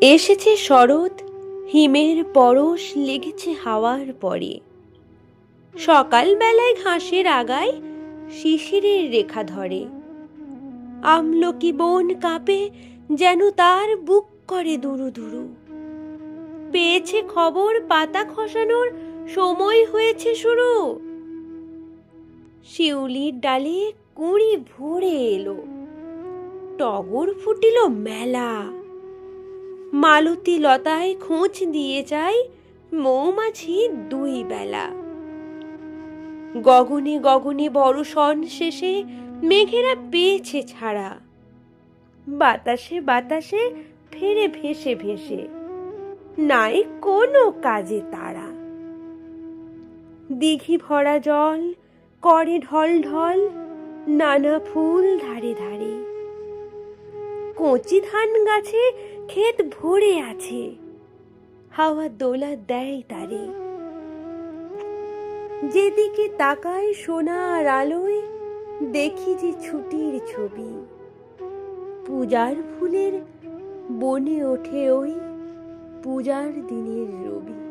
এসেছে শরৎ, হিমের পরশ লেগেছে হাওয়ার পরে। সকালবেলায় ঘাসের আগায় শিশিরের রেখা ধরে। আমলকি বন কাঁপে যেন তার বুক করে দুরু দুরু। পেয়েছে খবর পাতা খসানোর সময় হয়েছে শুরু। শিউলির ডালে কুঁড়ি ভরে এলো। টগর ফুটিল মেলা। মালতী লতায় খোঁজ দিয়ে যায় মৌমাছি দুই বেলা। গগনে গগনে বর্ষণ শেষে মেঘেরা পেয়েছে ছাড়া। বাতাসে বাতাসে, ফেরে ভেসে ভেসে। নাই কোনো কাজে তারা। দিঘি ভরা জল, করে ঢল ঢল, নানা ফুল ধারে ধারে। কচি ধান গাছে ক্ষেত ভরে আছে। হাওয়া দোলা দেয় তারে। যেদিকে তাকায় সোনার আলোয়, দেখি যে ছুটির ছবি। পূজার ফুলের বনে ওঠে ওই পূজার দিনের রবি।